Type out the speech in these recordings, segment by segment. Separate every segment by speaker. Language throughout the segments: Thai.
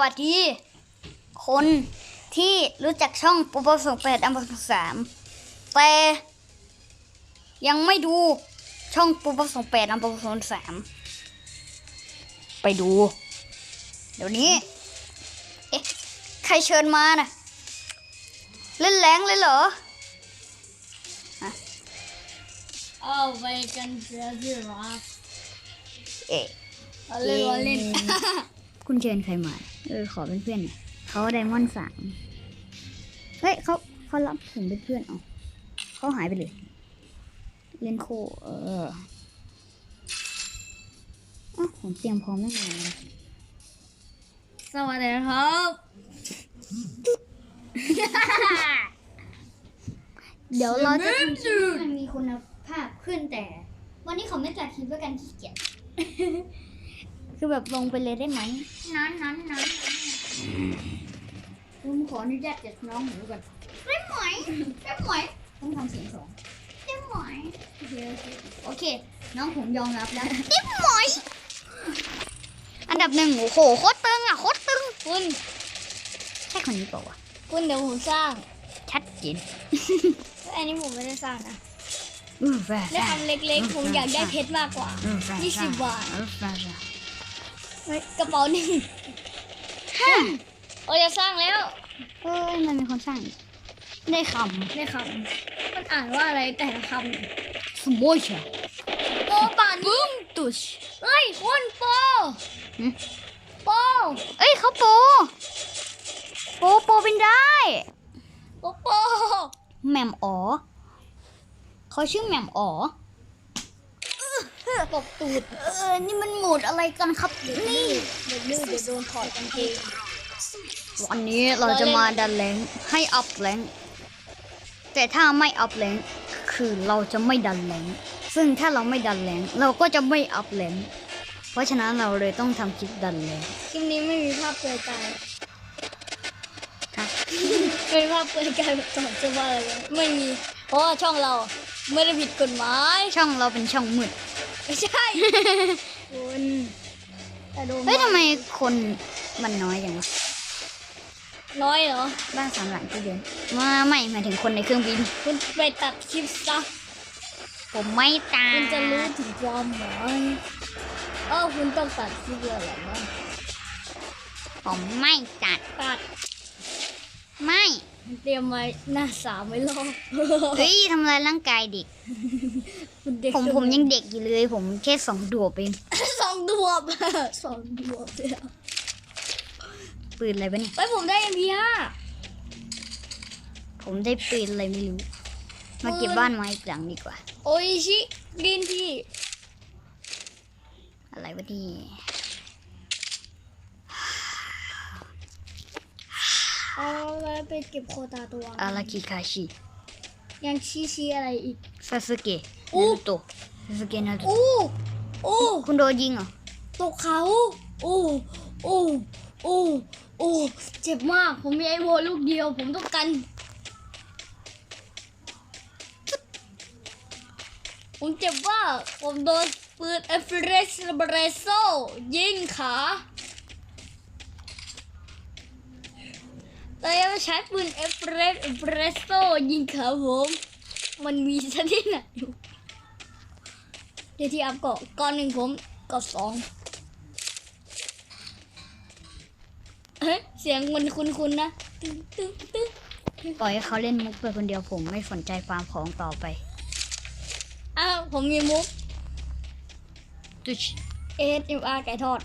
Speaker 1: วัสดี คนที่รู้จักช่องปูปสงแปดอัมพสามแต่ยังไม่ดูช่องปูปสงแปดอัมพสสามไปดู เดี๋ยวนี้ เอ๊ะ ใครเชิญมาน่ะ เล่นแรงเลยเหรอ
Speaker 2: เอาไปกันเสียสิรัก
Speaker 1: เอ๊ะ
Speaker 2: เอาเล่นเอาเล่น
Speaker 1: คุณเชิญใครมา เออ ขอเป็นเพื่อนหน่อยเขาไดมอนด์สามเฮ้ยเขาเขารับผมเป็นเพื่อนเอาเขาหายไปเลย เล่นโค เอออาวผมเตรียมพร้อมไม่นานเลย
Speaker 2: สวัสดีครับ
Speaker 1: เดี๋ยวเราจะทำคลิปให้มันมีคุณภาพขึ้นแต่ วันนี้เขาไม่จัดคลิปด้วยกันขี้เกียจ คือแบบลงไปเลยได้ไหมนั้นนั้นนั้นผมขออนุญาตจัดน้องหนูก่อนได้ไหมได้ไหมต้องทำเสียงสองได้ไหมโอเคโอเคโอเค น้องผมยอมรับแล้วได้ไหมอันดับหนึ่งโอ้โหโคตรตึงอะโคตรตึง
Speaker 2: คุณ
Speaker 1: ใช่คนนี้เปล่าวะ
Speaker 2: คุณเดี๋ยวผมสร้าง
Speaker 1: ชัดเจน
Speaker 2: อันนี้ผมไม่ได้สร้างนะ
Speaker 1: อือแฟ
Speaker 2: ได้ทำเล็กๆผมอยากได้เพชรมากกว่า
Speaker 1: อือแฟ
Speaker 2: ยี่สิบบาท
Speaker 1: อือแฟ
Speaker 2: เฮ้ย กระเป๋าหนึ่งโอ้ยจะสร้างแล้ว
Speaker 1: เอ้ยมันมีคนสร้างอีกได้ค
Speaker 2: ได้คำมันอ่านว่าอะไรแต่ละคำเนี่ยำ
Speaker 1: สมบูรณ์
Speaker 2: โปป่านนี้
Speaker 1: ตุช
Speaker 2: เฮ้ยคุณโป
Speaker 1: หึ
Speaker 2: โป
Speaker 1: เอ้ยเขาโปโปโปเป็นได้
Speaker 2: โปโป
Speaker 1: แหม่มอ๋อเขาชื่อแหม่มอ๋อ
Speaker 2: ตบตูด
Speaker 1: เออ นี่มันโหมดอะไรกันครับ นี่
Speaker 2: เดี๋ยวดื้อเดี๋ยวโดนถอดกางเกง
Speaker 1: วันนี้เราจะมาดันแรงให้อัพแรงแต่ถ้าไม่อัพแรงคือเราจะไม่ดันแรงซึ่งถ้าเราไม่ดันแรงเราก็จะไม่อัพแรงเพราะฉะนั้นเราเลยต้องทำคลิปดันแรง
Speaker 2: คลิปนี้ไม่มีภาพเปลือยกาย
Speaker 1: ครับ
Speaker 2: ไม่มีภาพเปลือยกายแบบถอดเสื้อผ้าอะไรเลยไม่มีเพราะว่าช่องเราไม่ได้ผิดกฎหมาย
Speaker 1: ช่องเราเป็นช่องมืด
Speaker 2: ไม่ใช่คุณแต่โดน
Speaker 1: เฮ้ยทำไมคนมันน้อยจังวะ
Speaker 2: น้อยเหรอ
Speaker 1: บ้านสามหลังที่เดินมาไม่หมายถึงคนในเครื่องบิน
Speaker 2: คุณไปตัดคลิปซะ
Speaker 1: ผมไม่ตาย
Speaker 2: คุณจะรู้ถึงความหมายเอ้าคุณต้องตัดคลิปเลยเหรอวะ
Speaker 1: ผมไม่จัด
Speaker 2: ตัด
Speaker 1: ไม่
Speaker 2: เตรียมไว้หน้าสามไว้รอ
Speaker 1: เฮ้ยทำลายร่างกายเด็ก
Speaker 2: คุณเด็ก
Speaker 1: ผมผมยังเด็กอยู่เลย ผมแค่สองดวบเอง
Speaker 2: สองดวบสองดวบเลยอะ
Speaker 1: ปืนอะไรปะเนี่ย
Speaker 2: ไปผมได้ MP5
Speaker 1: ผมได้ปืนอะไรไม่รู้ มาเก็บบ้านไม้อีกหลังดีกว่า
Speaker 2: โออิชิดินที่
Speaker 1: อะไรวะที่
Speaker 2: เอาแล้วไปเก็บโคตาตัว
Speaker 1: อาราคิคาชิ
Speaker 2: ยังชี้ชี้อะไรอีก
Speaker 1: ซาสึเกะ
Speaker 2: อู้
Speaker 1: นารุโตะซาสึเกะนารุโตะ
Speaker 2: อู้อู้
Speaker 1: คุณโดนยิงเหรอ
Speaker 2: ตกเขาอู้อู้อู้อู้เจ็บมาก ผมมีไอโวลูกเดียว ผมต้องกัน ผมเจ็บมาก ผมโดนปืนเอฟเรสเบรโซยิงขา แต่ยังใช้ปืนเอฟเรสเบรโซยิงขาผม มันมีซะที่ไหนอยู่เดี๋ยวที่อัพเกาะก้อนหนึ่งผมเกาะสองเฮ้ยเสียงมันคุ้นๆนะตึ้งตึ้งตึ้ง
Speaker 1: ปล่อยให้เขาเล่นมุกไปคนเดียวผมไม่สนใจฟาร์มของต่อไป
Speaker 2: อ้าวผมมีมุก
Speaker 1: ตุช
Speaker 2: เอสเอ็มอาร์ไก่ทอด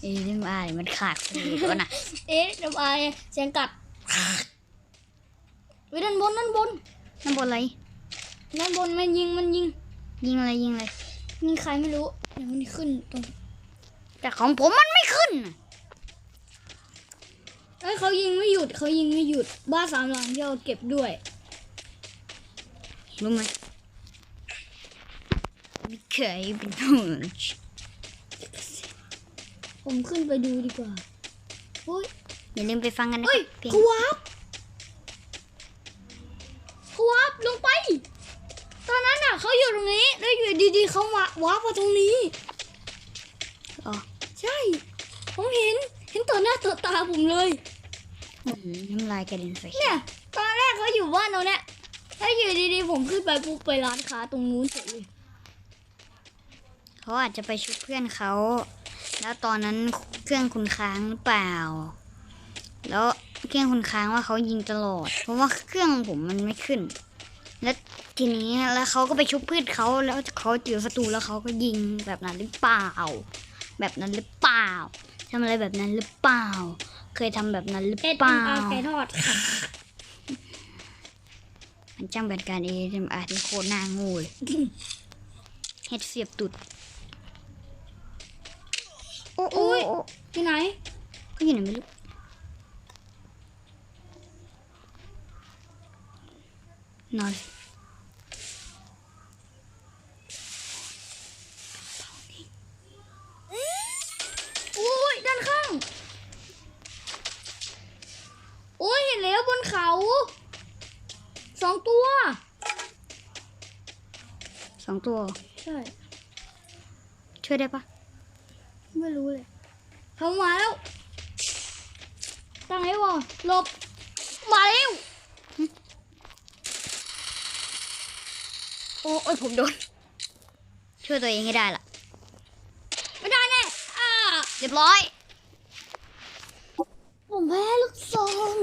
Speaker 1: เอ้ยเรื่องอะไรมันขาดคนอื่นวะนะ
Speaker 2: เอสเอ็มอาร์เสียงกัดไปด้านบนด้านบน
Speaker 1: นั่นบนอะไร
Speaker 2: ด้านบนมันยิงมันยิง
Speaker 1: ยิงอะไรยิงอะไร
Speaker 2: ยิงใครไม่รู้เดี๋ยวมันขึ้นตรง
Speaker 1: แต่ของผมมันไม่ขึ้นน่ะ
Speaker 2: เอ้ยเขายิงไม่หยุดเขายิงไม่หยุด บ้านสามหลังที่เราเก็บด้วย
Speaker 1: รู้ไหมไม่เคยเป็นผู้
Speaker 2: ผมขึ้นไปดูดีกว่าเฮ้ย
Speaker 1: อย่าลืมไปฟังกันนะ
Speaker 2: เฮ้ย
Speaker 1: เพลง
Speaker 2: เขาวับเขาวับลงไป ตอนนั้นน่ะเขาอยู่ตรงนี้แล้วอยู่ดีๆเขาวาวับมาตรงนี้
Speaker 1: อ๋อ
Speaker 2: ใช่ ผมเห็น เห็นต่อหน้าต่อตาผมเลย
Speaker 1: อื้อหือน้ำลายกระเด็นใส่
Speaker 2: เนี่ยตอนแรกเขาอยู่บ้านเราเนี่ยแล้วอยู่ดีๆผมขึ้นไปปุ๊บไปร้านค้าตรงนู้นเฉยเลย
Speaker 1: เขาอาจจะไปชุบเพื่อนเขา แล้วตอนนั้นเครื่องคุณค้างหรือเปล่า แล้วเครื่องคุณค้างว่าเขายิงตลอด เพราะว่าเครื่องผมมันไม่ขึ้น แล้วทีนี้แล้วเขาก็ไปชุบพืชเขาแล้วเขาเจอศัตรูแล้วเขาก็ยิงแบบนั้นหรือเปล่า แบบนั้นหรือเปล่าทำอะไรแบบนั้นหรือเปล่า เคยทำแบบนั้นหรือ
Speaker 2: เอ็ด
Speaker 1: เปล่า
Speaker 2: อาไก่ทอดค่ะ
Speaker 1: มันจ้างเป็นการเอเอ็มอาร์ที่โคตรน่าโงูเลยเฮ็ดเสียบตุดโอ้โอ้โอ้
Speaker 2: ที่ไหน
Speaker 1: ก็อยู่ไหนไม่รู้นอนสิ
Speaker 2: อุ้ยด้านข้างโอ้ยเห็นแล้วบนเขาสองตัว
Speaker 1: สองตัว
Speaker 2: ใช่
Speaker 1: ช่วยได้ปะ
Speaker 2: ไม่รู้เลยเขามาแล้ว ตั้งไอ้วอหลบ มาแล้ว
Speaker 1: โอ้โอ้ยผมโดน ช่วยตัวเองให้ได้ล่ะ
Speaker 2: ไม่ได้แน่อ่า
Speaker 1: เรียบร้อย
Speaker 2: ผมแพ้ลูกซอง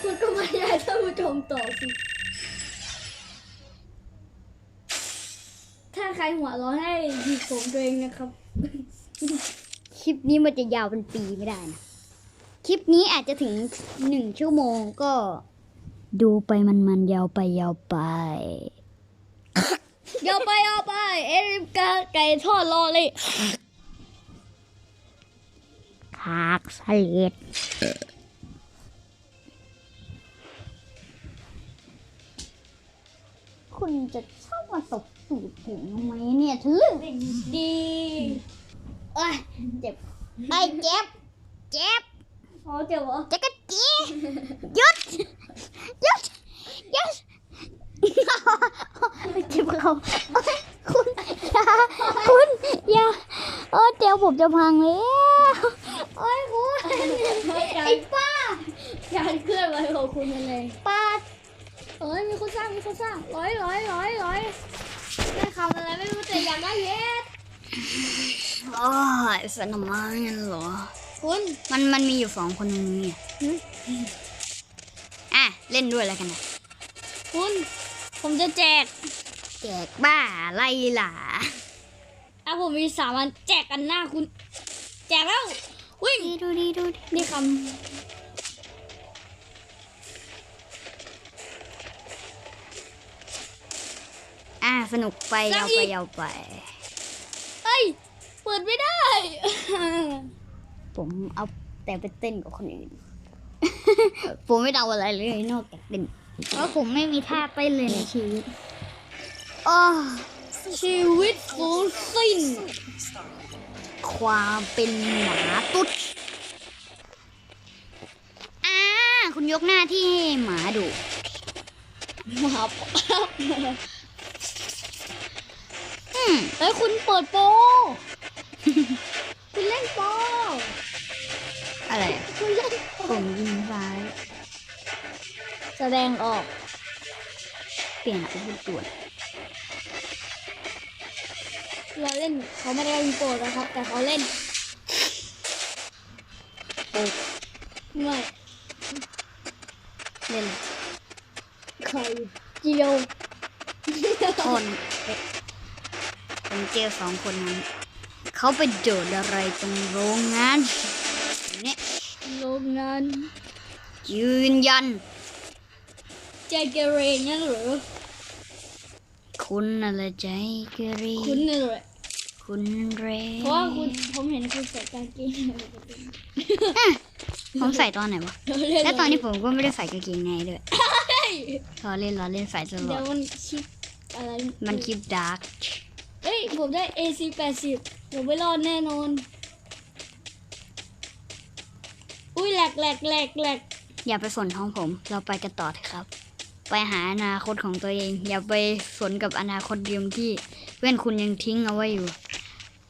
Speaker 2: คุณก็บรรยายท่านผู้ชมต่อสิ ถ้าใคร หัวเร้อนให้หยิบผมตัวเองนะครับ
Speaker 1: คลิปนี้มันจะยาวเป็นปีไม่ได้นะคลิปนี้อาจจะถึงหนึ่งชั่วโมงก็ ดูไปมันมันๆยาวไปยาวไป
Speaker 2: เดี๋ยวไปเอาไป เอ็มกาไก่ทอดรอเลย
Speaker 1: คากสลิดคุณจะ ชอบมาตบตูดผมทำไมเนี่ยทะลึ่ง
Speaker 2: ดี
Speaker 1: โอ้ยเจ็บไอ้ยเจ็บ เจ็บ
Speaker 2: อ๋อเจ็บเหรอ
Speaker 1: จักรจีหยุดหยุดหยุดเจ็บเขาโอ๊ยคุณอย่าคุณอย่าโอ้เดี๋ยวผมจะพังแล้วโอ้ยคุณไอ้ป้า
Speaker 2: การเคลื่อนไหวของคุณอะไร
Speaker 1: ป้า
Speaker 2: เอ้ยมีคนสร้างมีคนสร้างร้อยร้อยร้อยร้อย ได้คำอะไรไม่รู้แต่อยากได้เย็ด
Speaker 1: โอ้ยสนามมันงั้นเหรอ
Speaker 2: คุณ
Speaker 1: มันมันมีอยู่สองคนเนี่ยอะ เล่นด้วยแล้วกันนะ
Speaker 2: คุณผมจะแจก
Speaker 1: แจกบ้าไล่หล่า
Speaker 2: อะผมมีสามอันแจกกันหน้าคุณ แจกแล้ววิ่ง
Speaker 1: ดีดูดีดูดี
Speaker 2: นี่ค
Speaker 1: อะสนุกไปยาวไปยาวไปำ
Speaker 2: เอ้ย เปิดไม่ได้
Speaker 1: ผมเอาแต่ไปเต้นกับคนอื่น ผมไม่เดาอะไรเลยนอกจากเต้นเพราะผมไม่มีท่าเต้นเลยในชีวิตอ้อ
Speaker 2: ชีวิตสูญสิ้น
Speaker 1: ความเป็นหมาตุ๊ดอ่าคุณยกหน้าที่ให้หมาดู
Speaker 2: หมาปะ
Speaker 1: อืม
Speaker 2: เอ้ยคุณเปิดโปรคุณเล่นโปร
Speaker 1: อะไร
Speaker 2: คุณเล่นโปร
Speaker 1: ผมยิงซ้าย
Speaker 2: แสดงออก
Speaker 1: เปลี่ยนอาวุธด่วน
Speaker 2: เราเล่นเขาไม่ได้เล่นโปรนะครับ แต่เขาเล่น
Speaker 1: โอ้
Speaker 2: ไม่
Speaker 1: เล่น
Speaker 2: ใครเจียว
Speaker 1: คน ผมเจอสองคนนั้น เขาไปโดดอะไรตรงโรงงานเนี่ย
Speaker 2: โรงงาน
Speaker 1: ยืนยัน
Speaker 2: ใจเกเรนั่นเหรอ
Speaker 1: คุณอะไรใจเกเร
Speaker 2: คุณนี่แหละ
Speaker 1: คุณเร
Speaker 2: เพราะว่าคุณผมเห็นคุณใส่กางเกงในปกติ
Speaker 1: ผมใส่ตอนไหนวะ
Speaker 2: เราเล่น
Speaker 1: และตอนนี้ผมก็ไม่ได้ใส่กางเกงในด้วย
Speaker 2: เฮ้ย
Speaker 1: พอเล่นล้อเล่นใส่ตล
Speaker 2: เดี๋
Speaker 1: อ
Speaker 2: ยว
Speaker 1: ด
Speaker 2: มันคิดอะไร
Speaker 1: มันคลิปดาร์ก
Speaker 2: เอ้ ย ผมได้ AC 80ผมไม่รอดแน่นอน อุ้ยแหลกแหลกแหลกแหลก
Speaker 1: อย่าไปสนท้องผม เราไปกันต่อเถอะครับ ไปหาอนาคตของตัวเอง อย่าไปสนกับอนาคตเดิมที่เพื่อนคุณยังทิ้งเอาไว้อยู่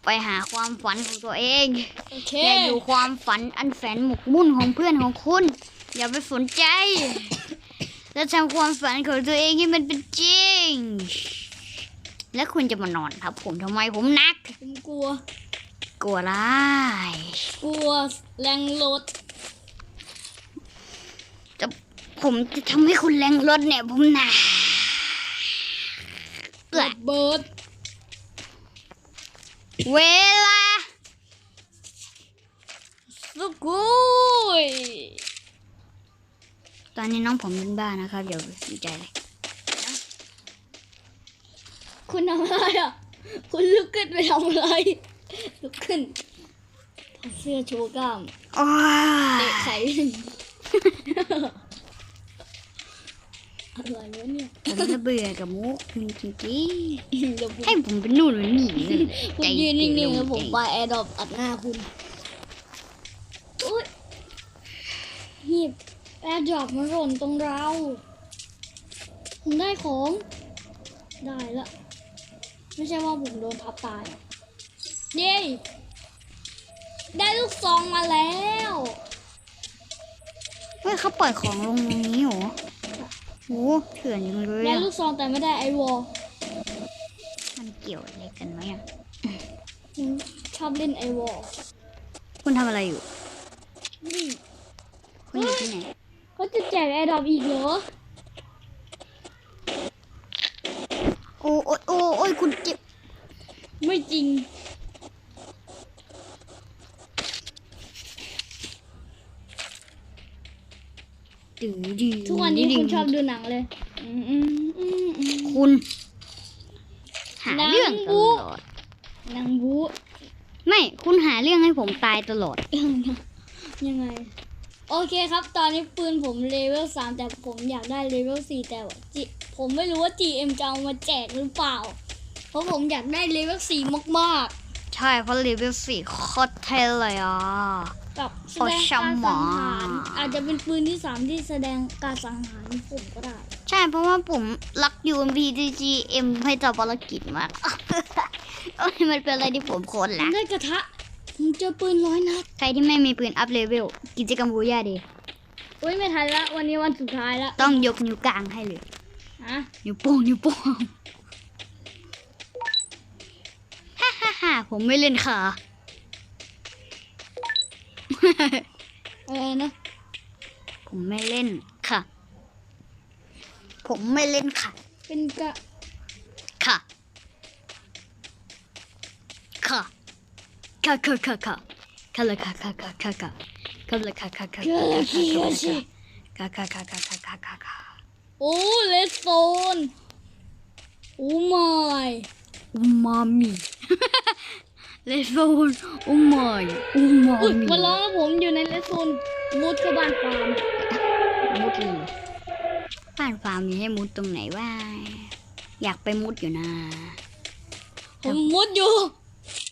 Speaker 1: ไปหาความฝันของตัวเอง
Speaker 2: โอเค
Speaker 1: อย่าอยู่ความฝันอันแสนหมกมุ่นของเพื่อนของคุณ อย่าไปสนใจ แล้วทำความฝันของตัวเองให้มันเป็นจริง แล้วคุณจะมานอนครับผมทำไมผมหนัก
Speaker 2: ผมกลัว
Speaker 1: กลัวร้าย
Speaker 2: กลัวแรงรถ
Speaker 1: ผมจะทำให้คุณแรงรถเนี่ยผมหนักเอื้อ
Speaker 2: ระเบิด
Speaker 1: เวลา
Speaker 2: สุกุย
Speaker 1: ตอนนี้น้องผมเป็นบ้านะครับอย่าไปสนใจเลย
Speaker 2: คุณทำอะไรอะ คุณลุกขึ้นไปทำอะไร ลุกขึ้นถอดเสื้อโชว์กล้าม
Speaker 1: โอ้
Speaker 2: เตะ
Speaker 1: ย
Speaker 2: ไข่อะไรวะเนี่ย
Speaker 1: ผมจะเบื่อกับมุกจริง
Speaker 2: เดี๋ยวผม
Speaker 1: ๆให้ผมเป็นนู่นเป็นนี่เลย
Speaker 2: คุณยืนนิ่งๆแล้วผมปาแอร์ดรอปอัดหน้าคุณอุ้ยหีบแอร์ดรอปมาหล่นตรงเราผมได้ของ ได้ละ ไม่ใช่ว่าผมโดนทับตายเย้ได้ลูกซองมาแล้ว
Speaker 1: เฮ้ยเขาปล่อยของลงตรงนี้เหรอโหเถื่อนจังเลย
Speaker 2: ได้
Speaker 1: อะ
Speaker 2: ลูกซองแต่ไม่ได้ไอวอล
Speaker 1: มันเกี่ยวอะไรกันไหมอะ
Speaker 2: ผมชอบเล่นไอวอล
Speaker 1: คุณทำอะไรอยู่
Speaker 2: นี่
Speaker 1: คุณอยู่ที่ไหน
Speaker 2: เขาจะแจกไอดอปอีกเหรอ
Speaker 1: อ้โอ้โอ้โอ้ยคุณเจ็บ
Speaker 2: ไม่จริง
Speaker 1: ดื้อดื้อ
Speaker 2: ทุกวันนี้
Speaker 1: ดื้
Speaker 2: คุณชอบดูหนังเลยอืมอืมอืมอืม
Speaker 1: คุณ หาเรื่องตลอด
Speaker 2: หนังบู
Speaker 1: ไม่ คุณหาเรื่องให้ผมตายตลอด
Speaker 2: ยังไง โอเคครับ ตอนนี้ปืนผมเลเวลสามแต่ผมอยากได้เลเวลสี่แต่ว่าจิ ผมไม่รู้ว่า GM จะเอามาแจกหรือเปล่า เพราะผมอยากได้เลเวลสี่มาก
Speaker 1: ใช่เพราะเลเวลสี่โคตรเท่เลยอะ
Speaker 2: ๆ กับแส
Speaker 1: โอ้
Speaker 2: ดง
Speaker 1: ช่าง
Speaker 2: การ
Speaker 1: หม
Speaker 2: สั
Speaker 1: อ
Speaker 2: งหารอาจจะเป็นปืนที่สามที่แสดงการสังหารผมก็ได้
Speaker 1: ใช่เพราะว่าผมรัก UMPGM ให้เจ้าภารกิจมากโอ้ยมันเป็นอะไรที่ผมโคตร
Speaker 2: ผม
Speaker 1: รัก
Speaker 2: ได้กระทะผมเจอปืนร้อยนัด
Speaker 1: ใครที่ไม่มีปืนอัพเลเวลกิจกรรมบูย่าดี
Speaker 2: อุ้ยไม่ทันละ วันนี้วันสุดท้ายละ
Speaker 1: ต้องยกนิ้วกลางให้เลย
Speaker 2: ฮะ
Speaker 1: นิ้วโป้งนิ้วโป้งฮ่าฮ่าฮ่าผมไม่เล่นค่ะ
Speaker 2: อะไรนะ
Speaker 1: ผมไม่เล่นค่ะ ผมไม่เล่นค่ะ
Speaker 2: เป็นกะ
Speaker 1: ค่ะ ค่ะ ค่ะค่ะค่ะค่ะค่ะเลยค่ะค่ะค่ะค่ะค่ะค่ะเลยค่ะค่ะค่ะ
Speaker 2: เกลือขี้โยชิ
Speaker 1: ค่ะค่ะค่ะค่ะค่ะค่ะค่ะค่ะ
Speaker 2: โอ้เลสโซนโอ้ไม่
Speaker 1: อุมามิเลโซนอุมายอุมา
Speaker 2: อุ้ย
Speaker 1: มิ
Speaker 2: มาล้อแล้วผมอยู่ในเลสโซนมุดเข้าบ้านฟาร์ม
Speaker 1: มุดเลยบ้านฟาร์มมีให้มุดตรงไหนวะอยากไปมุดอยู่นะ
Speaker 2: ผมมุดอยู่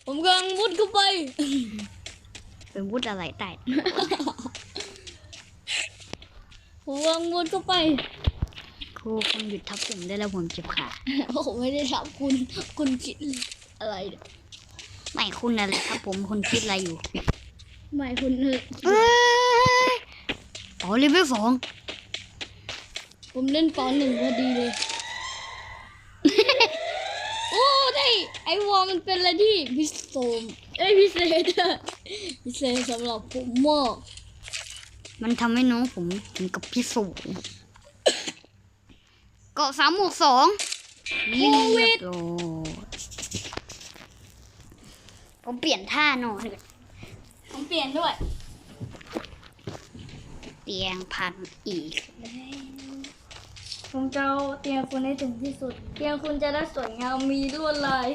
Speaker 2: ผมกำลังมุดเข้าไป
Speaker 1: ไปมุดอะไรใต้
Speaker 2: ผมกำลังมุดเข้าไป
Speaker 1: ครูคงหยุดทับผมได้แล้วผมเจ็บขา
Speaker 2: ผมไม่ได้ทำคุณ คุณคิดอะไรเนี่ย
Speaker 1: ไม่คุณนั่นแหละครับผมคนคิดอะไรอยู่
Speaker 2: ไม่คุณเออ
Speaker 1: เอ้ยอ๋อเลเวลสอง
Speaker 2: ผมเล่นปหนึ่งพอดีเลย โอ้ได้ไอวอลมันเป็นอะไรที่พิเศษเอ้ยพิเศษอะพิเศษสำหรับผมมาก
Speaker 1: มันทำให้น้องผมถึงกับพิสูจน์ เกาะสามหมวกสองเรียบร้อยผมเปลี่ยนท่านอน
Speaker 2: ผมเปลี่ยนด้วย
Speaker 1: เตียงพันอีก
Speaker 2: ผมจะเอาเตียงคุณให้ถึงที่สุด เตียงคุณจะได้สวยงามมีลวดลาย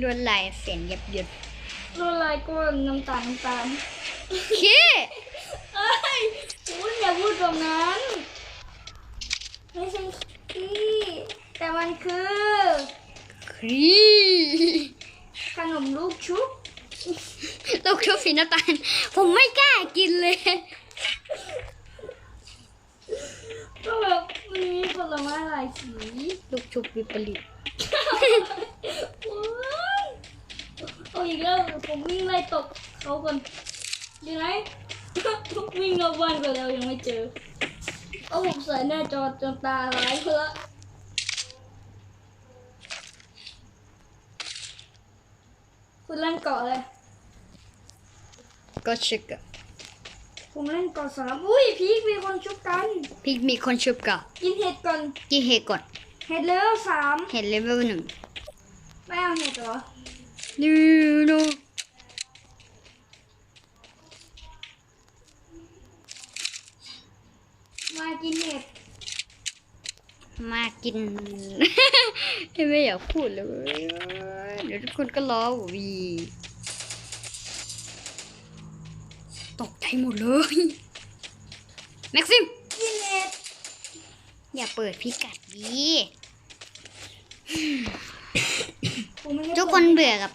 Speaker 1: ลวดลายเสียงยับยุด
Speaker 2: ลวดลายก็น้ำตาลน้ำตาล
Speaker 1: ขี้
Speaker 2: เอ้ยคุณอย่าพูดแบบนั้น ไม่ใช่ขี้แต่มันคือ
Speaker 1: ครี
Speaker 2: ขนมลูกชุบ
Speaker 1: ลูกชุบสีน้ำตาลผมไม่กล้ากินเลย
Speaker 2: ผก็แบบมันมีผลไม้หลายสี
Speaker 1: ลูกชุบวิปริต
Speaker 2: โอ๊ยเอาอีกแล้วผมวิ่งไล่ตบเขาก่อนอยู่ไหนวิ่งนอกบ้านไปแล้วยังไม่เจอ เอาผมใส่หน้าจอจนตาลายเพื่อคุณเล่นเกาะเลย
Speaker 1: ก็ชึกอะ
Speaker 2: ผมเล่นเกาะสามอุ้ยพีกมีคนชุบกัน
Speaker 1: พี่มีคนชุบกับ
Speaker 2: กินเห็ดก่อน
Speaker 1: กี่เฮก่อน
Speaker 2: เห็ดเลเวลสาม
Speaker 1: เห็นเลเวลหนึ่ง
Speaker 2: ไม่เอาเห็ดเหรอ
Speaker 1: ดูดู
Speaker 2: มากินเห็ด
Speaker 1: มากิน ไม่อยากพูดเลยเดี๋ยวทุกคนก็ล้อวีตกใจหมดเลย แม็กซิม
Speaker 2: กินเห็ด
Speaker 1: อย่าเปิดพิกัดดี
Speaker 2: ผมไม่ได้
Speaker 1: ทุกคนเบื่อกับ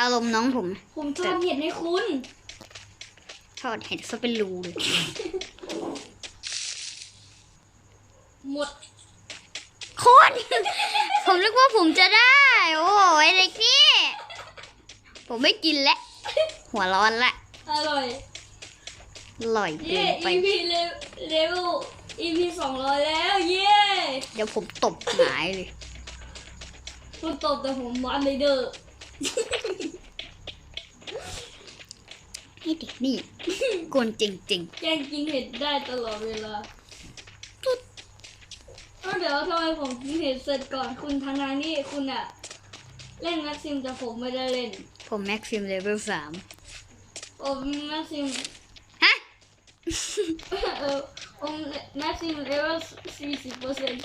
Speaker 1: อารมณ์น้องผม
Speaker 2: ผมทอดเห็ดให้คุณ
Speaker 1: ทอดเห็ดซะเป็นรูเลย
Speaker 2: หมด
Speaker 1: โคน ผมนึกว่าผมจะได้ โอ้ยเด็กนี่ ผมไม่กินแล้ว หัวร้อนละ
Speaker 2: อร่อย
Speaker 1: อร่อยเกิ
Speaker 2: เย้
Speaker 1: นไป
Speaker 2: EP เลเลเวล EP สองร้อยแล้ว เย้
Speaker 1: เดี๋ยวผมตบหงายเลย
Speaker 2: คุณตบแต่ผมวันเลยเด้อ
Speaker 1: ให้เด็กนี่ กวนจริง
Speaker 2: แกงกินเห็ดได้ตลอดเวลา เอ้าเดี๋ยวทำไมผมกินเห็ดเสร็จก่อนคุณทางทางนี่คุณอะเล่นแม็กซิมแต่ผมไม่ได้เล่น
Speaker 1: ๆผมแม็กซิมเลเวลสาม
Speaker 2: ผมแม็กซิม
Speaker 1: ฮะ
Speaker 2: เออผมแม็กซิมเลเวลสี่สิบเปอร์เซ็นต์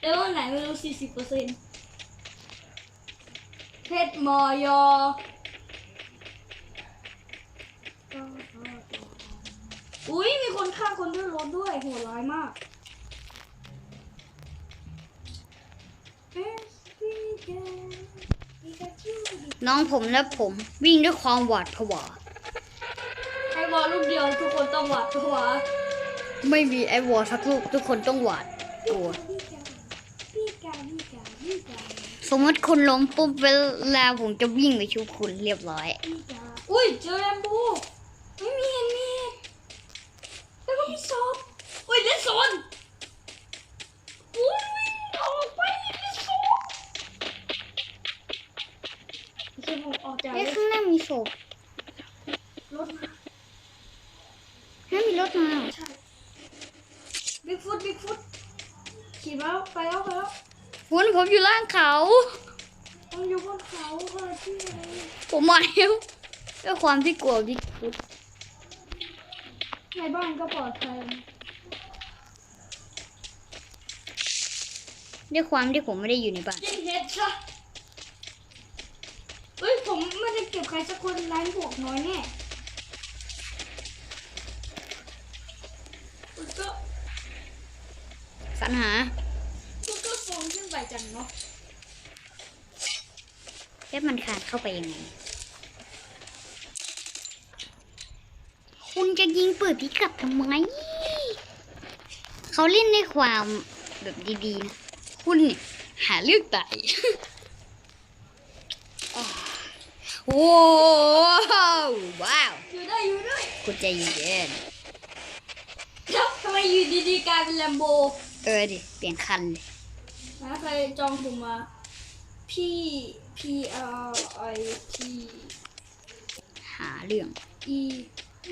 Speaker 2: เลเวลไหนไม่รู้สี่สิบเปอร์เซ็นต์เพชรมอยออุ้ยมีคนฆ่าคนด้วยรถด้วยโหดร้ายมาก
Speaker 1: น้องผมและผมวิ่งด้วยความหวาดผวา
Speaker 2: ไอ้บอลลูกเดียวทุกคนต้องหวาดผวา
Speaker 1: ไม่มีไอวอลสักลูกทุกคนต้องหวาดกลัว
Speaker 2: พี่กาพี่กาพี่กา
Speaker 1: สมมติคุณล้มปุ๊บเวลาผมจะวิ่งไปชุบคุณเรียบร้อย
Speaker 2: พี่กาอุ้ยเจอแรมโบ้ไม่มีเห็นมีเห็ดแล้วก็มีซอสอุ้ยเล่นโซนอุ้ยวิ่งออกไปเล่นโซนโอเคผมออกจาก
Speaker 1: เอ้ย
Speaker 2: เล่น
Speaker 1: ข้างหน้ามีศพ
Speaker 2: รถมา
Speaker 1: ฮะมีรถมา
Speaker 2: ใช่บิ๊กฟุตบิ๊กฟุตขี่มาแล้วไปแล้วไปแล้ว
Speaker 1: คุณผมอยู่ล่างเขา
Speaker 2: มันอยู่บนเขาค่ะที่ไหน
Speaker 1: ผมมาแล้วด้วยความที่กลัวบิ๊กฟุต
Speaker 2: ในบ้านก็ปลอดภัย
Speaker 1: ด้วยความที่ผมไม่ได้อยู่ในบ้าน
Speaker 2: กินเห็ดค่ะเฮ้ยผมไม่ได้เก็บใครสักคนร้านบวกน้อยแน่มันก็
Speaker 1: ส รรหา
Speaker 2: มันก็ฟองขึ้นไปจังเนาะ
Speaker 1: แล้วมันขาดเข้าไปยังไง คุณจะยิงเปิดพิกัดทำไม เขาเล่นในความแบบดีๆนะ คุณเนี่ยหาเรื่องตายโอ้ว้าวว้าว
Speaker 2: อยู่ได้อยู่ได้
Speaker 1: คุณใจเย็น
Speaker 2: แล้วทำไมอยู่ดีๆกลายเป็นแลมโบ
Speaker 1: ๆ เออดิ เปลี่ยนคันเลย
Speaker 2: นะใครจองผมมาพี่ P R I T
Speaker 1: หาเรื่อง
Speaker 2: E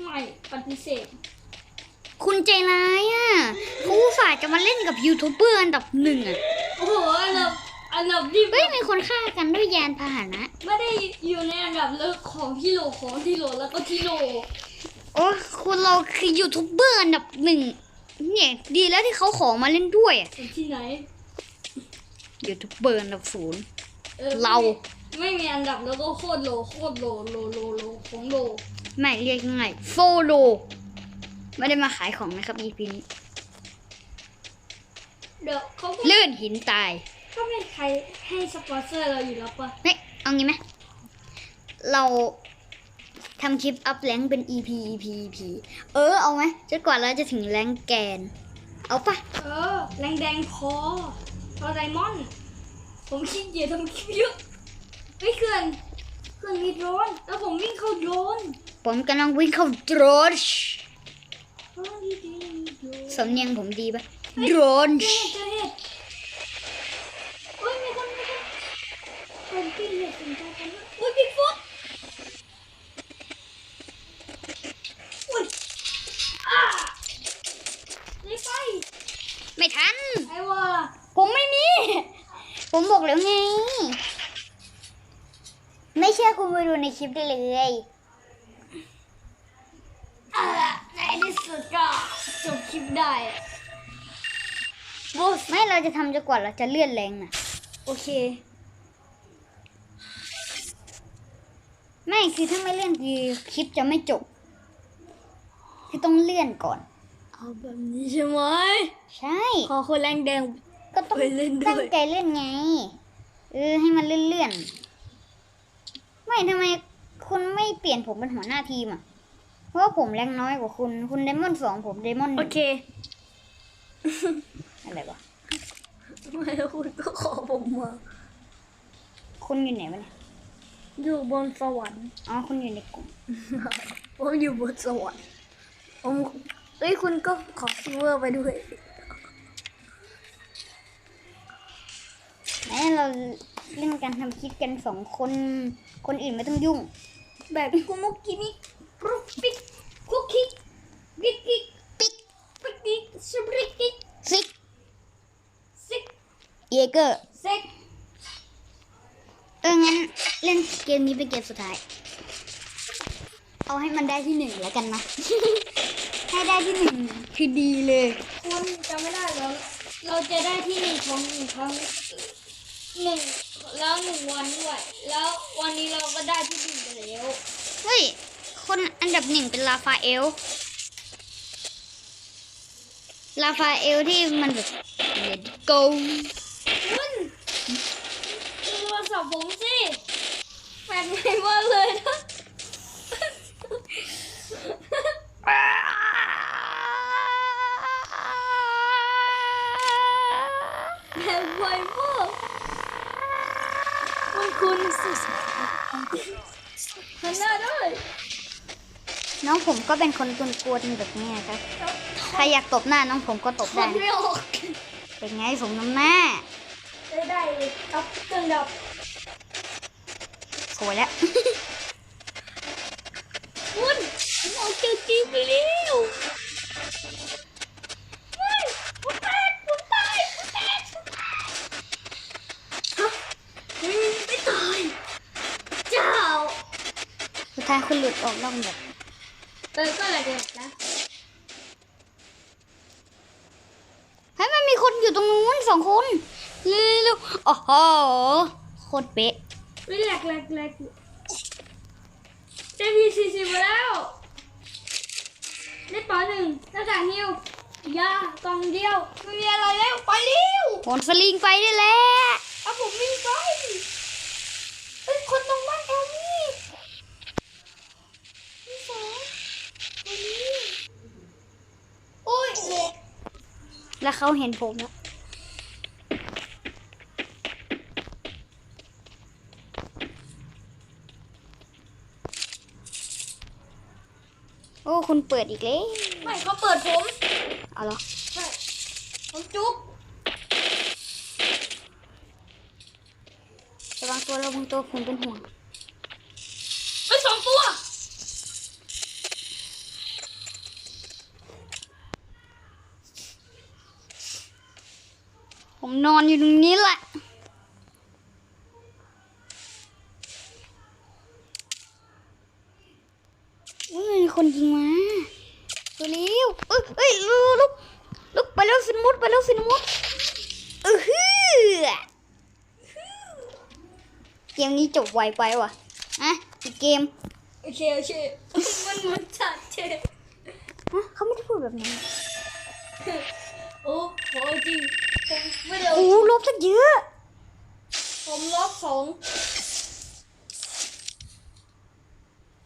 Speaker 2: ไม่ปฏิเสธ
Speaker 1: คุณใจร้ายอะเขาอุตส่าห์จะมาเล่นกับยูทูบเบอร์อันดับหนึ่งอะ
Speaker 2: โอ้โหอันดับอันดับที่
Speaker 1: เฮ้ยมีคนฆ่ากันด้วยยานพาหนะ
Speaker 2: ไม่ได้อยู่ในอันดับเลิกของที่โหลของที่โหลแล้วก็ที่โหล
Speaker 1: โอ้คุณเราคือยูทูบเบอร์อันดับหนึ่ง เนี่ยดีแล้วที่เขาขอมาเล่นด้วยอะ
Speaker 2: เป็นที่ไหน
Speaker 1: ยูทูบเบอร์อันดับศูนย์
Speaker 2: ออ
Speaker 1: เรา
Speaker 2: ไม่มีอันดับแล้วก็โคตรโหลโคตรโหลโหลโหลโหลของโหล
Speaker 1: ไม่เรียกง่ายโซโลไม่ได้มาขายของนะครับ EP นี้
Speaker 2: เดี๋ยวเขาก็
Speaker 1: ลื่นหินตาย
Speaker 2: ก็ไม่มีใครให้สปอนเซอร์เราอยู่แล้วปะ
Speaker 1: เฮ้ยเอางี้ไหมเรา ทำคลิปอัพแรงค์เป็น EP EP EP เออเอาไหมจนกว่าเราจะถึงแรงค์แกน เอาปะ
Speaker 2: เออ แรงแดงพอเอาไดมอนด์ผมขี้เกียจทำคลิปเยอะเฮ้ยเขื่อนเขื่อนมีโดรนแล้วผมวิ่งเข้าโดรน
Speaker 1: ผมกำลังวิ่งเข้าโดรน
Speaker 2: เฮ้ยดีดีโดรน
Speaker 1: สำเนียงผมดีปะโดรน
Speaker 2: เจอเห็ดเจอเห็ดเฮ้ยมีคนมีคนผมกินเห็ดสนใจกันนะอุ้ยบิ๊กฟุตอุ้ยอ่ารีบไป
Speaker 1: ไม่ทัน
Speaker 2: ไอ้วอล
Speaker 1: ผมไม่มี ผมบอกแล้วไง ไม่เชื่อคุณไปดูในคลิปได้เลย
Speaker 2: อ่าในที่สุดก็จบคลิปได้บอส
Speaker 1: ไม่เราจะทำจนกว่าเราจะเลื่อนแรงน่ะ
Speaker 2: โอเค
Speaker 1: ไม่คือถ้าไม่เลื่อนคือคลิปจะไม่จบ คือต้องเลื่อนก่อน
Speaker 2: เอาแบบนี้ใช่ไหม
Speaker 1: ใช่
Speaker 2: ขอคนแรงแดง
Speaker 1: ก็ต้อง
Speaker 2: ไปเล่นด้วย
Speaker 1: ตั้งใจเล่นไง เออ ให้มันเลื่อนๆ ไม่ทำไมคุณไม่เปลี่ยนผมเป็นหัวหน้าทีมอะ เพราะว่าผมแรงน้อยกว่าคุณ คุณไดมอนด์สองผมไดมอนด์ห
Speaker 2: โอ
Speaker 1: นึ่ง
Speaker 2: เค
Speaker 1: อะไรวะ
Speaker 2: ไม่คุณก็ขอผมมา
Speaker 1: คุณอยู่ไหนวะเนี่ย
Speaker 2: อยู่บนสวรรค์
Speaker 1: อ๋อ คุณอยู่ในกลุ่ม
Speaker 2: ผมอยู่บนสวรรค์ผมเอ้ยคุณก็ขอซิลเวอร์ไปด้วย
Speaker 1: ไหนเราเล่นการทำคลิปกันสองคน คนอื่นไม่ต้องยุ่ง
Speaker 2: แบบกุมุกกิมิกรุกปิกคุกคิกบิ๊กกิก
Speaker 1: ปิ๊ก
Speaker 2: ปิกกิกสบริกกิก
Speaker 1: ซิก
Speaker 2: ซิก
Speaker 1: เยเกอร์
Speaker 2: เซ็ก
Speaker 1: เอองั้นเล่นเกมนี้เป็นเกมสุดท้าย เอาให้มันได้ที่หนึ่งแล้วกันนะ ให้ได้ที่หนึ่งคือดีเลย
Speaker 2: คุณจำไม่ได้แล้ว เราจะได้ที่หนึ่งของหนึ่งครั้ง หนึ่งแล้วหนึ่งวันด้วย แล้ววันนี้เราก็ได้ที่หนึ่งไปแล้ว
Speaker 1: เฮ้ย คนอันดับหนึ่งเป็นลาฟาเอล ลาฟาเอลที่มันแบบ let go
Speaker 2: คุณดูโทรศัพท์ผมสิแปลกใหม่มากเลยนะ แปลกใหม่มากมันคุณสุดหันหน้าด้วย
Speaker 1: น้องผม ก็เป็นคนกวนๆแบบนี้ครับ ใครอยากตบหน้าน้องผมก็ตบ
Speaker 2: ค
Speaker 1: ได้
Speaker 2: นไม่ออก
Speaker 1: เป็นไงสมน้ำหน้า
Speaker 2: ได้ได้ครับเครื่องดับ
Speaker 1: สวยแล้ว
Speaker 2: คุณผมออกจากทีมไปแล้วเฮ้ยผมแตกผมตายผมแตกผมตายฮะเฮ้ยไม่ตายเจ้า
Speaker 1: สุดท้ายคุณหลุดออกนอกแบบ
Speaker 2: เออก็อะไรเดียวนะ
Speaker 1: เฮ้ยมันมีคนอยู่ตรง นู้นสองคนเร็วๆโอ้โหโคตรเป๊ะ
Speaker 2: วิแหลกแหลกแหลกเจพีสี่สิบมาแล้วได้ปอหนึ่งหน้าต่างฮิวยากล่องเดียวไม่มีอะไรแล้วไปเร็ว
Speaker 1: โหนสลิงไปได้แล้ว
Speaker 2: เอาผมวิ่งไปเอ้ยคนตรงบ้านแอลมี่มีสองคนนี้โอ้ยเล็ก
Speaker 1: แล้วเขาเห็นผมแล้ว โอ้ คุณเปิดอีกแล้ว
Speaker 2: ไม่เขาเปิดผม
Speaker 1: เอาเหรอ
Speaker 2: ใช่ผมจุ๊บ
Speaker 1: ระวังตัวระวังตัวผมเป็นห่วง
Speaker 2: ไอ้ยสองตัว
Speaker 1: ผมนอนอยู่ตรงนี้แหละอุ๊ยมีคนยิงมาตัวเร็วเอ้ยเอ้ยลุกลุกลุกไปแล้วฟินมุดไปแล้วฟินมุดเออฮือเกมนี้จบ ไวไปว่ะอะอีกเกม
Speaker 2: โอเคโอเคมันมันจัดเจ
Speaker 1: ฮะเขาไม่ได้พูดแบบนั้น
Speaker 2: โอ้โหจริงผมไม่ได้เอา
Speaker 1: โอ้ลบตั้งเยอะ
Speaker 2: ผมลบสอง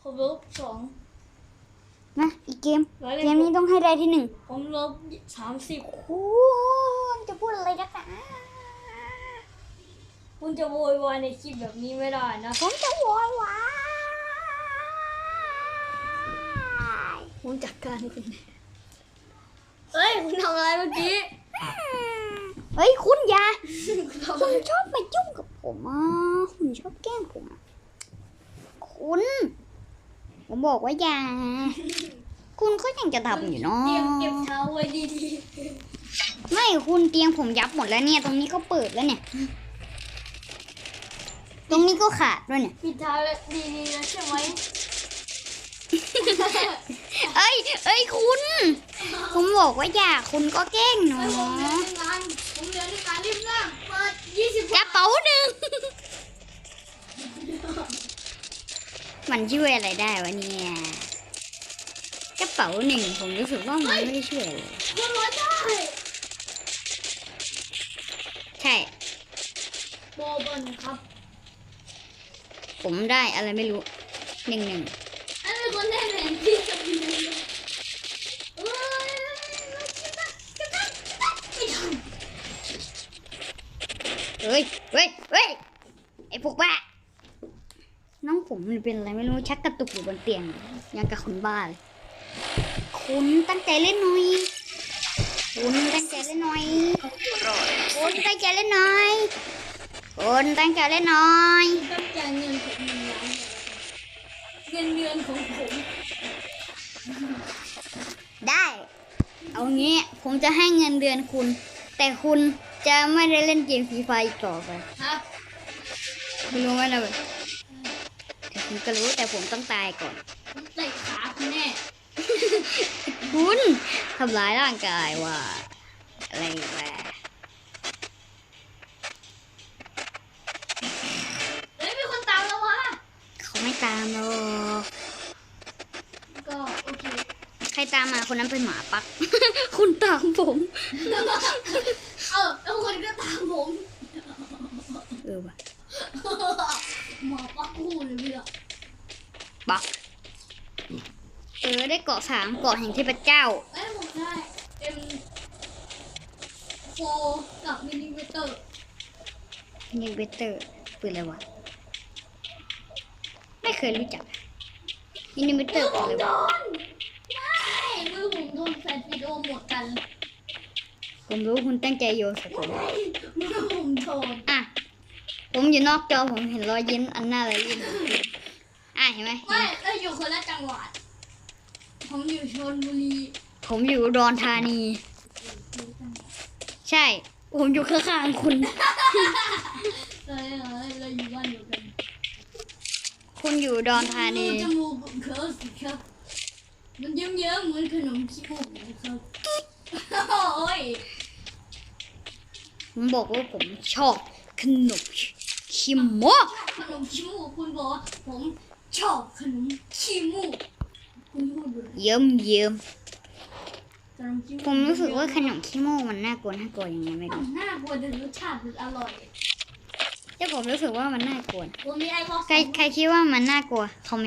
Speaker 2: ผมลบสอง
Speaker 1: นะอีกเกเกม
Speaker 2: ร้อยเล
Speaker 1: เก
Speaker 2: ข
Speaker 1: มนี้ต้องให้ได้ที่หนึ่ง
Speaker 2: ผมลบสามสิบ
Speaker 1: คุณจะพูดอะไรนักหนา
Speaker 2: คุณจะโวยวายในคลิปแบบนี้ไม่ได้นะ
Speaker 1: ผมจะโวยวาย
Speaker 2: ผมจัดการคุณเฮ้ย คุณทำอะไรเมื่อกี้
Speaker 1: เฮ้ย คุณอย่า
Speaker 2: คุณทำอะ
Speaker 1: คุ
Speaker 2: ไร
Speaker 1: ณชอบมายุ่งกับผมอะ คุณชอบแกล้งผมอะคุณ ผมบอกว่าอย่า คุณก็ยังจะทำอยู่เนาะ
Speaker 2: เตรียมเก็บเท้าไว้ดี
Speaker 1: ไม่คุณเตียงผมยับหมดแล้วเนี่ย ตรงนี้ก็เปิดแล้วเนี่ย ตรงนี้ก็ขาดด้วยเนี่ย
Speaker 2: ๆปิดเท้าแล้วดีๆแล้วใช่ไหม
Speaker 1: เอ้ย เอ้ยคุณ ผมบอกว่าอย่าคุณก็แกล้งเนา
Speaker 2: เฮ้ยผมเหลือหะนึ่งงานผมเหลือหนึ่งงานรีบสร้างเปิดยี่สิบ
Speaker 1: กระเป๋าหนึ่ง มันช่วยอะไรได้วะเนี่ยกระเป๋าหนึ่งผมรู้สึกว่ามันไม่ได้ช่วยอะไร
Speaker 2: คุณร้อยได้
Speaker 1: ใช่
Speaker 2: โบเบิลครับ
Speaker 1: ผมได้อะไรไม่รู้หนึ่งหนึ่ง
Speaker 2: อันเป็นคนได้แผนที่จะมีเอ้ยไม่ทัน
Speaker 1: เฮ้ยเฮ้ยเฮ้ยไอ้พวกบ้าน้องผมมันเป็นอะไรไม่รู้ชักกระตุกอยู่บนเตียงยังกับคนบ้าเลยคุณตั้งใจเล่นหน่อยคุณตั้งใจเล่นหน่อยคุณตั้งใจเล่นหน่อย คุณตั้งใจเล่นหน่อย
Speaker 2: ต้องจ่ายเงินผมหนึ่งล้านเงินเดือนของผม
Speaker 1: ได้ เอางี้ผมจะให้เงินเดือนคุณ แต่คุณจะไม่ได้เล่นเกมฟรีไฟอีกต่อไป
Speaker 2: ฮะ
Speaker 1: คุณรู้ไหมนะเว้ยแต่ผมก็รู้แต่ผมต้องตายก่อน
Speaker 2: ผมเตะขาคุณแน่
Speaker 1: คุณทำร้ายร่างกายว่าอะไรวะ
Speaker 2: เม่
Speaker 1: ตามหรอก
Speaker 2: ก็โอเค
Speaker 1: ใครตามมาคนนั้นเป็นหมาปัก คุณตามผม
Speaker 2: เออแล้วคนก็ตามผม
Speaker 1: เออว่ะ
Speaker 2: หมอปักคู่เลยพี่ละ
Speaker 1: ปักเออได้เกาะสามเกาะแห่งเทพเจ้า
Speaker 2: เอ้ยผมได้เอ็มโฟกับมินิเวเตอร์
Speaker 1: ยิงเวเตอร์ปืนอะไรวะ ไม่เคยรู้จักยิงเวเตอ
Speaker 2: มือ
Speaker 1: ร์
Speaker 2: ผ
Speaker 1: ปืน
Speaker 2: ม
Speaker 1: อะไร
Speaker 2: โด
Speaker 1: วะ
Speaker 2: นไม่มือผมโดนแฟนวิดีโอหมดกัน
Speaker 1: ผมรู้คุณตั้งใจโยนใส่ผม
Speaker 2: มือผมโดน
Speaker 1: อะ ผมอยู่นอกจอผมเห็นรอยยิ้มอันน่ารักยิ้มอะเห็นไหม
Speaker 2: ไม่เราอยู่คนละจังหวัด ผมอยู่ชลบุรี
Speaker 1: ผมอยู่อุดอนธานี ใช่ ผมอยู่ข้างๆคุณ
Speaker 2: เราเราอยู่บ้านเดียวกัน
Speaker 1: คุณอยู่อุดอนธานี
Speaker 2: จมูกผมเขาสิครับ มันเยิ้มๆเหมือนขนมขี้มูกนะครับโอ้ย
Speaker 1: ผมบอกว่าผมชอบขนมคิมโมะ
Speaker 2: ขนมขี้มูกคุณบอกว่าผมชอบขนมขี้มูกคุณพูดเลย
Speaker 1: เยิ้มเยิ้ม
Speaker 2: ขนมขี้มูก
Speaker 1: ผมรู้สึกว่าขนมคิโมะมันน่ากลัวน่ากลัวยังไงไม่รู้
Speaker 2: น่ากลัวแต่รสชาติมันอร่อย
Speaker 1: แต่ผมรู้สึกว่ามันน่ากลัว
Speaker 2: ผมมีไอพอ
Speaker 1: ใครใครคิดว่ามันน่ากลัวคอมเมนต์